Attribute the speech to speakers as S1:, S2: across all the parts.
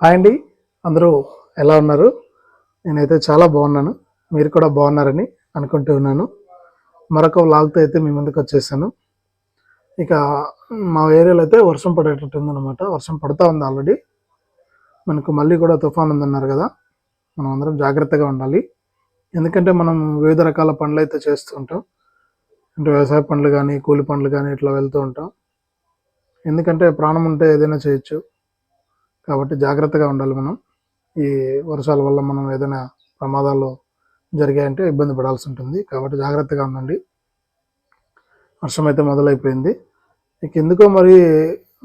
S1: Hi అండి. అందరూ ఎలా ఉన్నారు? నేనైతే చాలా బాగున్నాను. మీరు కూడా బాగున్నారని అనుకుంటూ ఉన్నాను. మరొక వ్లాగ్తో అయితే మీ ముందుకు వచ్చేసాను. ఇక మా ఏరియాలో అయితే వర్షం పడేటట్టు ఉందన్నమాట. వర్షం పడుతూ ఉంది ఆల్రెడీ మనకు మళ్ళీ కూడా తుఫాన్ ఉందన్నారు కదా. మనం అందరం జాగ్రత్తగా ఉండాలి. ఎందుకంటే మనం వివిధ రకాల పనులు అయితే చేస్తూ ఉంటాం. అంటే వ్యవసాయ పనులు కానీ కూలి పనులు కానీ ఇట్లా వెళ్తూ ఉంటాం. ఎందుకంటే ప్రాణం ఉంటే ఏదైనా చేయొచ్చు. కాబట్టి జాగ్రత్తగా ఉండాలి మనం. ఈ వర్షాల వల్ల మనం ఏదైనా ప్రమాదాలు జరిగాయంటే ఇబ్బంది పడాల్సి ఉంటుంది. కాబట్టి జాగ్రత్తగా ఉండండి. వర్షం అయితే మొదలైపోయింది. ఇక ఎందుకో మరి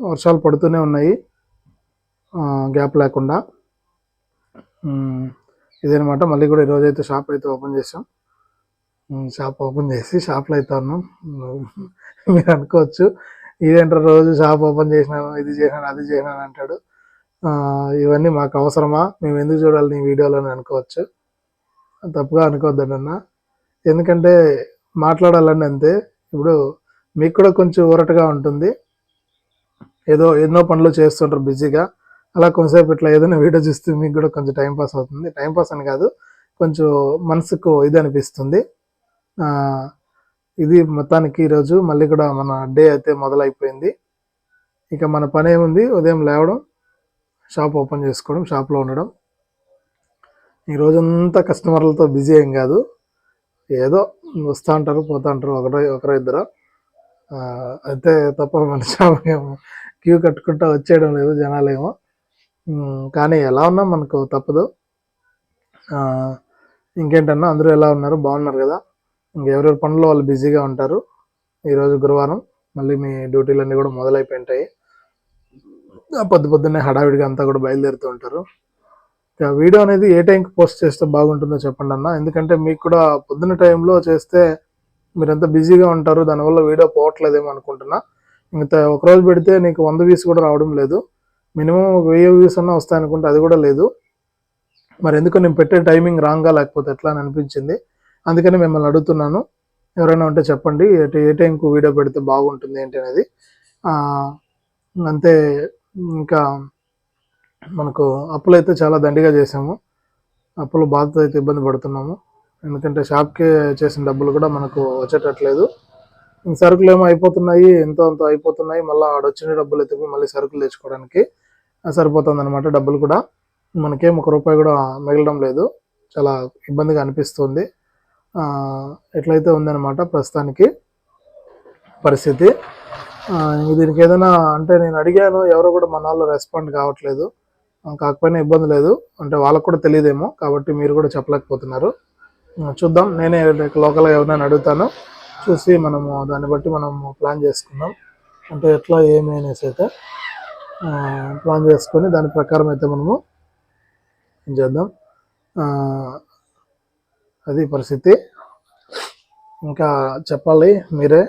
S1: వర్షాలు పడుతూనే ఉన్నాయి. గ్యాప్ లేకుండా. ఇదనమాట. మళ్ళీ కూడా ఈరోజు అయితే షాప్ అయితే ఓపెన్ చేసాం షాప్ ఓపెన్ చేసి షాప్లో అయితే ఉన్నాం. మీరు అనుకోవచ్చు. ఇదేంటారు రోజు షాప్ ఓపెన్ చేసినాను ఇది చేసినాను అది చేసినాను అంటాడు. ఇవన్నీ మాకు అవసరమా? మేము ఎందుకు చూడాలి నీ వీడియోలో అని అనుకోవచ్చు. తప్పుగా అనుకోవద్దండి అన్న. ఎందుకంటే మాట్లాడాలని అంతే. ఇప్పుడు మీకు కూడా కొంచెం ఊరటగా ఉంటుంది. ఏదో ఎన్నో పనులు చేస్తుంటారు బిజీగా. అలా కొంతసేపు ఇట్లా ఏదైనా వీడియో చూస్తే మీకు కూడా కొంచెం టైం పాస్ అవుతుంది. టైం పాస్ అని కాదు కొంచెం మనసుకు ఇది అనిపిస్తుంది. ఇది మొత్తానికి ఈరోజు. మళ్ళీ కూడా మన డే అయితే మొదలైపోయింది. ఇక మన పని ఏముంది? ఉదయం లేవడం షాప్ ఓపెన్ చేసుకోవడం షాప్లో ఉండడం. ఈ రోజంతా కస్టమర్లతో బిజీ ఏం కాదు. ఏదో వస్తూ ఉంటారు పోతూ ఉంటారు ఒకరో ఒకరో ఇద్దరు. అయితే తప్ప మన షాప్ ఏమో క్యూ కట్టుకుంటా వచ్చేయడం లేదు జనాలేమో కానీ ఎలా ఉన్నా మనకు తప్పదు. ఇంకేంటన్నా అందరూ ఎలా ఉన్నారు? బాగున్నారు కదా? ఇంకెవరెవరి పనుల్లో వాళ్ళు బిజీగా ఉంటారు? ఈరోజు గురువారం మళ్ళీ మీ డ్యూటీలన్నీ కూడా మొదలైపోయింటాయి పొద్దు పొద్దున్నే హడావిడిగా అంతా కూడా బయలుదేరుతూ ఉంటారు. వీడియో అనేది ఏ టైంకి పోస్ట్ చేస్తే బాగుంటుందో చెప్పండి అన్న. ఎందుకంటే మీకు కూడా పొద్దున్న టైంలో చేస్తే మీరంతా బిజీగా ఉంటారు దానివల్ల వీడియో పోవట్లేదేమో అనుకుంటున్నా. ఇంకా ఒకరోజు పెడితే నీకు వంద వ్యూస్ కూడా రావడం లేదు. మినిమం ఒక వెయ్యి వ్యూస్ అన్నా వస్తాయి అనుకుంటే అది కూడా లేదు. మరి ఎందుకు నేను పెట్టే టైమింగ్ రాంగా లేకపోతే ఎట్లా అని అనిపించింది. అందుకని మిమ్మల్ని అడుగుతున్నాను. ఎవరైనా ఉంటే చెప్పండి. ఏ టైంకు వీడియో పెడితే బాగుంటుంది ఏంటి అనేది. అంతే ఇంకా మనకు అప్పులు అయితే చాలా దండిగా చేసాము. అప్పులు బాధతో అయితే ఇబ్బంది పడుతున్నాము. ఎందుకంటే షాప్కి చేసిన డబ్బులు కూడా మనకు వచ్చేటట్లేదు. సరుకులు ఏమో అయిపోతున్నాయి ఎంతో అంత అయిపోతున్నాయి. మళ్ళీ ఆడ వచ్చిన డబ్బులు అయితే మళ్ళీ సరుకులు తెచ్చుకోవడానికి సరిపోతుంది అనమాట డబ్బులు కూడా. మనకేం ఒక రూపాయి కూడా మిగలడం లేదు. చాలా ఇబ్బందిగా అనిపిస్తుంది. ఎట్లయితే ఉందన్నమాట ప్రస్తుతానికి పరిస్థితి. దీనికి ఏదైనా అంటే నేను అడిగాను ఎవరు కూడా మన వాళ్ళు రెస్పాండ్ కావట్లేదు. కాకపోయినా ఇబ్బంది లేదు. అంటే వాళ్ళకు కూడా తెలియదేమో కాబట్టి మీరు కూడా చెప్పలేకపోతున్నారు. చూద్దాం. నేనే లోకల్గా ఎవరినైనా అడుగుతాను. చూసి మనము దాన్ని బట్టి మనము ప్లాన్ చేసుకుందాం. అంటే ఎట్లా ఏమి అనేసి అయితే ప్లాన్ చేసుకొని దాని ప్రకారం అయితే మనము ఏం చేద్దాం అది పరిస్థితి. ఇంకా చెప్పాలి మీరే.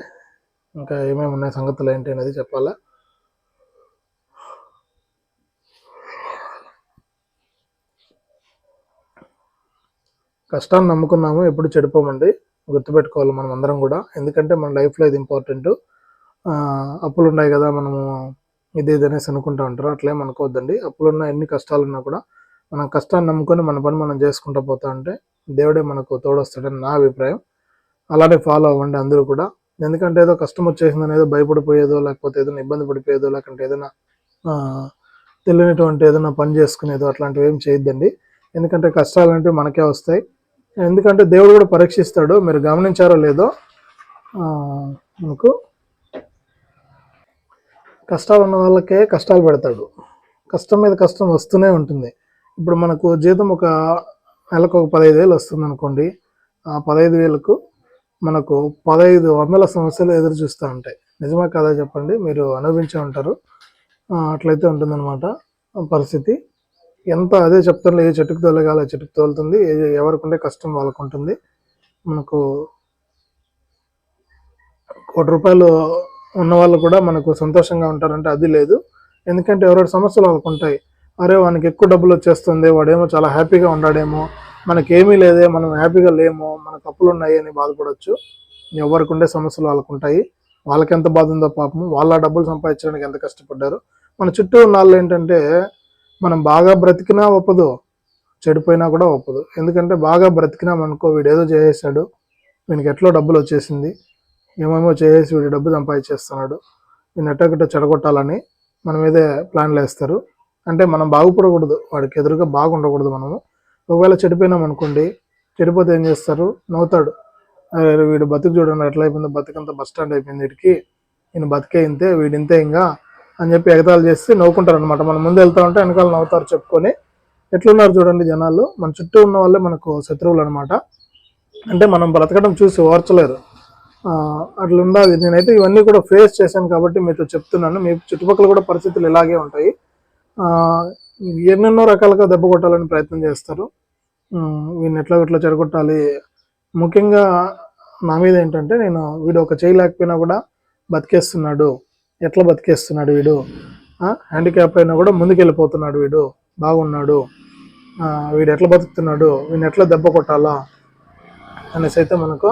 S1: ఇంకా ఏమేమి ఉన్నాయి సంగతులు ఏంటి అనేది చెప్పాలా? కష్టాన్ని నమ్ముకున్నాము ఎప్పుడు చెడిపోమండి. గుర్తుపెట్టుకోవాలి మనం అందరం కూడా. ఎందుకంటే మన లైఫ్లో ఇది ఇంపార్టెంట్. అప్పులు ఉన్నాయి కదా మనము ఇది ఇది అనేసి అనుకుంటా ఉంటారు. అట్లేం అనుకోవద్దండి. అప్పులున్న ఎన్ని కష్టాలు ఉన్నా కూడా మనం కష్టాన్ని నమ్ముకొని మన పని మనం చేసుకుంటూ పోతా ఉంటే దేవుడే మనకు తోడొస్తాడని నా అభిప్రాయం. అలానే ఫాలో అవ్వండి అందరూ కూడా. ఎందుకంటే ఏదో కష్టం వచ్చేసిందని ఏదో భయపడిపోయేదో లేకపోతే ఏదైనా ఇబ్బంది పడిపోయేదో లేకుంటే ఏదైనా తెలియనటువంటి ఏదైనా పని చేసుకునేదో అట్లాంటివి ఏం చేయొద్దండి. ఎందుకంటే కష్టాలు అంటే మనకే వస్తాయి. ఎందుకంటే దేవుడు కూడా పరీక్షిస్తాడు. మీరు గమనించారో లేదో మనకు కష్టాలు ఉన్న వాళ్ళకే కష్టాలు పెడతాడు. కష్టం మీద కష్టం వస్తూనే ఉంటుంది. ఇప్పుడు మనకు జీతం ఒక నెలకు ఒక పదహైదు వేలు వస్తుంది అనుకోండి ఆ పదహైదు వేలకు మనకు పదహైదు వందల సమస్యలు ఎదురు చూస్తూ ఉంటాయి. నిజమా కదా చెప్పండి? మీరు అనుభవించే ఉంటారు. అట్లయితే ఉంటుందన్నమాట పరిస్థితి. ఎంత అదే చెప్తాను ఏ చెట్టుకు తోలగాలి ఆ చెట్టుకు తోలుతుంది ఎవరికుంటే ఎవరికి ఉండే కష్టం వాళ్ళకు ఉంటుంది మనకు కోటి రూపాయలు ఉన్న వాళ్ళు కూడా మనకు సంతోషంగా ఉంటారంటే అది లేదు. ఎందుకంటే ఎవరెవరి సమస్యలు వాళ్ళకు ఉంటాయి అరే వానికి ఎక్కువ డబ్బులు వచ్చేస్తుంది వాడేమో చాలా హ్యాపీగా ఉన్నాడేమో మనకేమీ లేదే మనం హ్యాపీగా లేము మనకు తప్పులు ఉన్నాయి అని బాధపడవచ్చు ఎవరికి ఉండే సమస్యలు వాళ్ళకు ఉంటాయి వాళ్ళకి ఎంత బాధ ఉందో పాపం వాళ్ళ డబ్బులు సంపాదించడానికి ఎంత కష్టపడ్డారు. మన చుట్టూ ఉన్న వాళ్ళు ఏంటంటే మనం బాగా బ్రతికినా ఒప్పదు చెడిపోయినా కూడా ఒప్పదు. ఎందుకంటే బాగా బ్రతికినామనుకో వీడు ఏదో చేసేసాడు వీనికి ఎట్లో డబ్బులు వచ్చేసింది ఏమేమో చేసేసి వీడు డబ్బు సంపాదించేస్తున్నాడు వీని ఎట్టగట్ట చెడగొట్టాలని మన మీదే ప్లాన్లు వేస్తారు అంటే మనం బాగుపడకూడదు వాడికి ఎదురుగా బాగుండకూడదు మనము. ఒకవేళ చెడిపోయినాం అనుకోండి చెడిపోతే ఏం చేస్తారు? నవ్వుతాడు. వీడు బతుకు చూడండి ఎట్లా అయిపోయింది బతుకంతా బస్ స్టాండ్ అయిపోయింది వీడికి. ఈయన బతికే ఇంతే వీడు ఇంతే ఇంకా అని చెప్పి ఎగతాలు చేసి నవ్వుకుంటారు అనమాట మనం ముందు వెళ్తా ఉంటే వెనకాల నవ్వుతారు చెప్పుకొని. ఎట్లున్నారు చూడండి జనాలు. మన చుట్టూ ఉన్న వాళ్ళే మనకు శత్రువులు అనమాట అంటే మనం బ్రతకడం చూసి ఓర్చలేరు. అట్లా ఉండాలి. నేనైతే ఇవన్నీ కూడా ఫేస్ చేశాను కాబట్టి మీతో చెప్తున్నాను. మీ చుట్టుపక్కల కూడా పరిస్థితులు ఇలాగే ఉంటాయి. ఎన్నెన్నో రకాలుగా దెబ్బ కొట్టాలని ప్రయత్నం చేస్తారు. వీడిని ఎట్లా ఎట్లా చెడగొట్టాలి ముఖ్యంగా నా మీద ఏంటంటే నేను వీడు ఒక చేయలేకపోయినా కూడా బతికేస్తున్నాడు. ఎట్లా బతికేస్తున్నాడు వీడు? హ్యాండిక్యాప్ అయినా కూడా ముందుకెళ్ళిపోతున్నాడు వీడు. బాగున్నాడు. వీడు ఎట్లా బతుకుతున్నాడు? వీడిని ఎట్లా దెబ్బ కొట్టాలా? అనేసి అయితే మనకు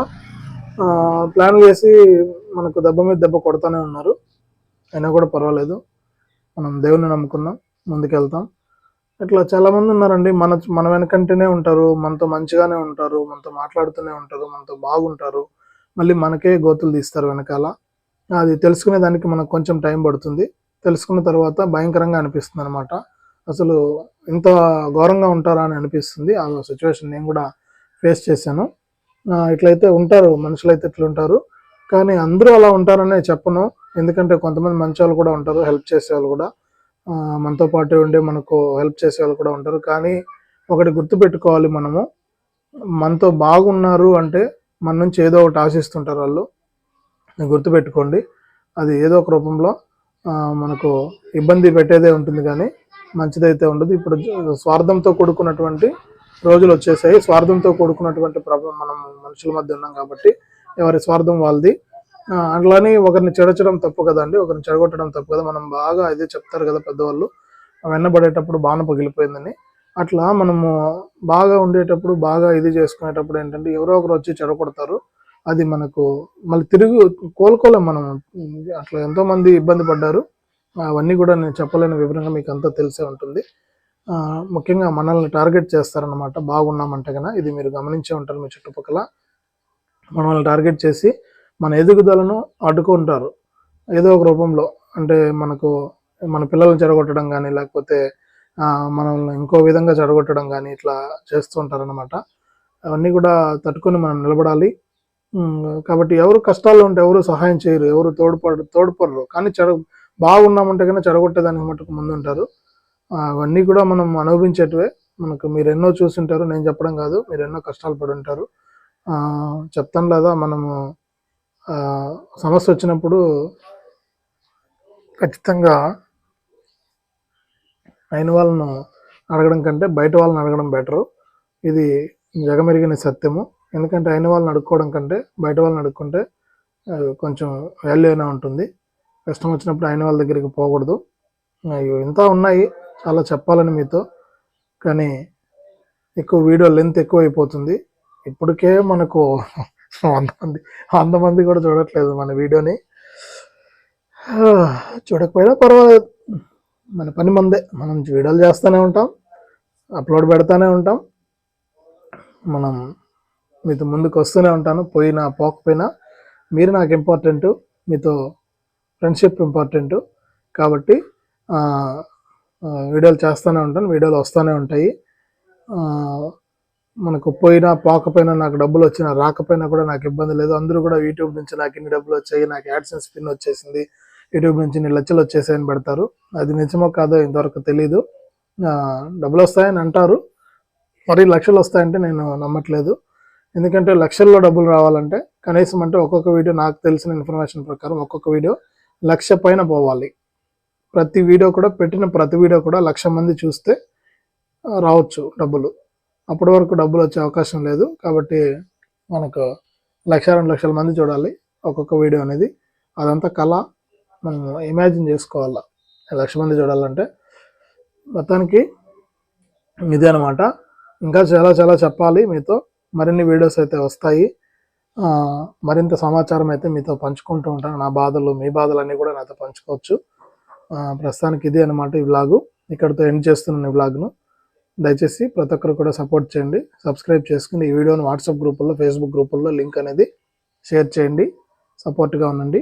S1: ప్లాన్ వేసి మనకు దెబ్బ మీద దెబ్బ కొడతానే ఉన్నారు. అయినా కూడా పర్వాలేదు. మనం దేవుని నమ్ముకున్నాం. ముందుకెళ్తాం. ఇట్లా చాలా మంది ఉన్నారండి. మన మన వెనకంటేనే ఉంటారు. మనతో మంచిగానే ఉంటారు. మనతో మాట్లాడుతూనే ఉంటారు. మనతో బాగుంటారు. మళ్ళీ మనకే గోతులు తీస్తారు వెనకాల. అది తెలుసుకునే దానికి మనకు కొంచెం టైం పడుతుంది. తెలుసుకున్న తర్వాత భయంకరంగా అనిపిస్తుంది అనమాట అసలు ఇంత ఘోరంగా ఉంటారా అని అనిపిస్తుంది. ఆ సిచ్యువేషన్ నేను కూడా ఫేస్ చేశాను. ఇట్లయితే ఉంటారు. మనుషులు అయితే ఇట్లుంటారు. కానీ అందరూ అలా ఉంటారనే చెప్పను. ఎందుకంటే కొంతమంది మంచి వాళ్ళు కూడా ఉంటారు. హెల్ప్ చేసే వాళ్ళు కూడా. మనతో పాటు ఉండే మనకు హెల్ప్ చేసే వాళ్ళు కూడా ఉంటారు. కానీ ఒకటి గుర్తుపెట్టుకోవాలి మనము. మనతో బాగున్నారు అంటే మన నుంచి ఏదో ఒకటి ఆశిస్తుంటారు వాళ్ళు. గుర్తుపెట్టుకోండి. అది ఏదో ఒక రూపంలో మనకు ఇబ్బంది పెట్టేదే ఉంటుంది కానీ మంచిదైతే ఉండదు. ఇప్పుడు స్వార్థంతో కూడుకున్నటువంటి రోజులు వచ్చేసాయి. స్వార్థంతో కూడుకున్నటువంటి ప్రభావం మనం మనుషుల మధ్య ఉన్నాం కాబట్టి ఎవరి స్వార్థం వాళ్ళది. అట్లానే ఒకరిని చెడచడం తప్పు కదండి ఒకరిని చెడగొట్టడం తప్పు కదా. మనం బాగా అదే చెప్తారు కదా పెద్దవాళ్ళు. వెన్నబడేటప్పుడు బాణ పగిలిపోయిందని. అట్లా మనము బాగా ఉండేటప్పుడు బాగా ఇది చేసుకునేటప్పుడు ఏంటంటే ఎవరో ఒకరు వచ్చి చెడగొడతారు. అది మనకు మళ్ళీ తిరిగి కోలుకోలేం మనం. అట్లా ఎంతోమంది ఇబ్బంది పడ్డారు. అవన్నీ కూడా నేను చెప్పలేని వివరంగా మీకు అంతా తెలిసే ఉంటుంది. ముఖ్యంగా మనల్ని టార్గెట్ చేస్తారనమాట బాగున్నామంటే కనుక ఇది మీరు గమనించే ఉంటారు మీ చుట్టుపక్కల. మనల్ని టార్గెట్ చేసి మన ఎదుగుదలను అడ్డుకుంటారు. ఏదో ఒక రూపంలో. అంటే మనకు మన పిల్లల్ని చెడగొట్టడం కానీ లేకపోతే మనల్ని ఇంకో విధంగా చెడగొట్టడం కానీ ఇట్లా చేస్తుంటారనమాట అవన్నీ కూడా తట్టుకొని మనం నిలబడాలి. కాబట్టి ఎవరు కష్టాల్లో ఉంటే ఎవరు సహాయం చేయరు. ఎవరు తోడ్పడరు తోడ్పడరు. కానీ చెడ బాగున్నామంటే కన్నా చెడగొట్టేదానికి మటుకు ముందు ఉంటారు అవన్నీ కూడా మనం అనుభవించేటివే. మనకు మీరు ఎన్నో చూసింటారు. నేను చెప్పడం కాదు. మీరు ఎన్నో కష్టాలు పడి ఉంటారు చెప్తాను లేదా మనము సమస్య వచ్చినప్పుడు ఖచ్చితంగా అయిన వాళ్ళను అడగడం కంటే బయట వాళ్ళని అడగడం బెటరు. ఇది జగమెరిగిన సత్యము. ఎందుకంటే అయిన వాళ్ళని అడుక్కోవడం కంటే బయట వాళ్ళని అడుక్కుంటే కొంచెం వాల్యూ అయినా ఉంటుంది. కష్టం వచ్చినప్పుడు అయిన వాళ్ళ దగ్గరికి పోకూడదు. అయ్యో ఇంత ఉన్నాయి. చాలా చెప్పాలని మీతో. కానీ ఎక్కువ వీడియో లెంత్ ఎక్కువ అయిపోతుంది ఇప్పటికే మనకు వంద మంది వంద మంది కూడా చూడట్లేదు మన వీడియోని. చూడకపోయినా పర్వాలేదు. మన పని మందే. మనం వీడియోలు చేస్తూనే ఉంటాం అప్లోడ్ పెడతానే ఉంటాం. మనం మీతో ముందుకు వస్తూనే ఉంటాను పోయినా పోకపోయినా. మీరు నాకు ఇంపార్టెంట్ మీతో ఫ్రెండ్షిప్ ఇంపార్టెంట్ కాబట్టి వీడియోలు చేస్తూనే ఉంటాను వీడియోలు వస్తూనే ఉంటాయి. మనకు పోయినా పోకపోయినా నాకు డబ్బులు వచ్చినా రాకపోయినా కూడా నాకు ఇబ్బంది లేదు. అందరూ కూడా యూట్యూబ్ నుంచి నాకు ఇన్ని డబ్బులు వచ్చాయి నాకు యాడ్సెన్స్ పిన్ వచ్చేసింది. యూట్యూబ్ నుంచి ఇన్ని లక్షలు వచ్చేసాయని పెడతారు. అది నిజమో కాదో ఇంతవరకు తెలీదు. డబ్బులు వస్తాయని అంటారు. మరి లక్షలు వస్తాయంటే నేను నమ్మట్లేదు. ఎందుకంటే లక్షల్లో డబ్బులు రావాలంటే కనీసం అంటే ఒక్కొక్క వీడియో నాకు తెలిసిన ఇన్ఫర్మేషన్ ప్రకారం ఒక్కొక్క వీడియో లక్ష పైన పోవాలి. ప్రతి వీడియో కూడా పెట్టిన ప్రతి వీడియో కూడా లక్ష మంది చూస్తే రావచ్చు డబ్బులు. అప్పటి వరకు డబ్బులు వచ్చే అవకాశం లేదు కాబట్టి మనకు లక్ష రెండు లక్షల మంది చూడాలి ఒక్కొక్క వీడియో అనేది. అదంతా కళ. మనం ఇమాజిన్ చేసుకోవాలా. లక్ష మంది చూడాలంటే. మొత్తానికి ఇదే అనమాట ఇంకా చాలా చాలా చెప్పాలి మీతో. మరిన్ని వీడియోస్ అయితే వస్తాయి. మరింత సమాచారం అయితే మీతో పంచుకుంటూ ఉంటాను. నా బాధలు మీ బాధలు అన్నీ కూడా నాతో పంచుకోవచ్చు. ప్రస్తుతానికి ఇది అనమాట ఈ వ్లాగు ఇక్కడితో ఎండ్ చేస్తున్నాను ఈ వ్లాగ్ను దయచేసి ప్రతి ఒక్కరు కూడా సపోర్ట్ చేయండి. సబ్స్క్రైబ్ చేసుకుని ఈ వీడియోని వాట్సాప్ గ్రూపుల్లో ఫేస్బుక్ గ్రూపుల్లో లింక్ అనేది షేర్ చేయండి. సపోర్ట్గా ఉండండి.